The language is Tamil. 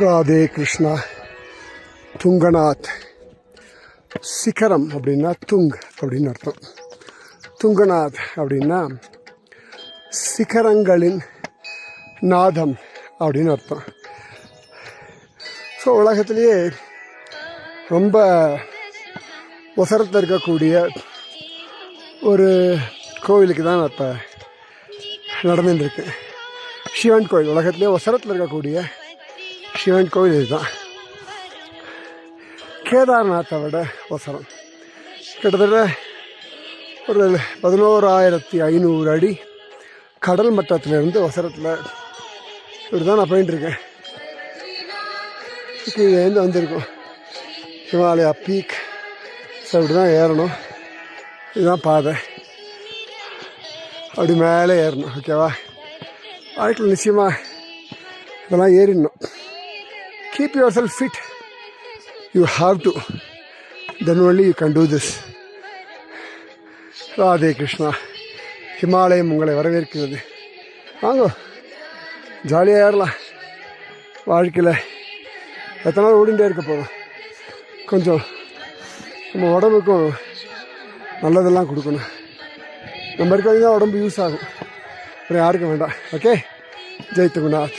ராதே கிருஷ்ணா துங்கநாத் சிகரம் அப்படின்னா துங் அப்படின்னு அர்த்தம். துங்கநாத் அப்படின்னா சிகரங்களின் நாதம் அப்படின்னு அர்த்தம். ஸோ உலகத்திலேயே ரொம்ப உசரத்தில் இருக்கக்கூடிய ஒரு கோவிலுக்கு தான் நான் இப்போ நடந்துட்டுருக்கேன் சிவன் கோயில் உலகத்திலே உசரத்தில் இருக்கக்கூடிய சிவன் கோயில் இதுதான் கேதார்நாத்தை விட ஒசரம் கிட்டத்தட்ட ஒரு பதினோராயிரத்தி ஐநூறு அடி கடல் மட்டத்திலிருந்து ஒசரத்தில் இப்படி தான் நான் போயிட்டுருக்கேன் கீழேருந்து வந்திருக்கோம் ஹிமாலயா பீக் ஸோ இப்படி தான் ஏறணும் இதுதான் பாதை அப்படி மேலே ஏறணும் ஓகேவா வாழ்க்கையில் நிச்சயமாக இதெல்லாம் ஏறிடணும் keep yourself fit you have to then only you can do this Radhe Krishna Himalayam உங்களை வரவேற்கிறது. வாங்க. ஜாலியாக ஏறலாம். வாழ்க்கையில் எத்தனை நாள் ஓடிண்டே இருக்க போகிறோம் கொஞ்சம் நம்ம உடம்புக்கும் நல்லதெல்லாம் கொடுக்கணும். நம்ம இருக்கிறது தான் உடம்பு யூஸ் ஆகும். அப்புறம் யாருக்கும் வேண்டாம். ஓகே ஜெய் துகுநாத்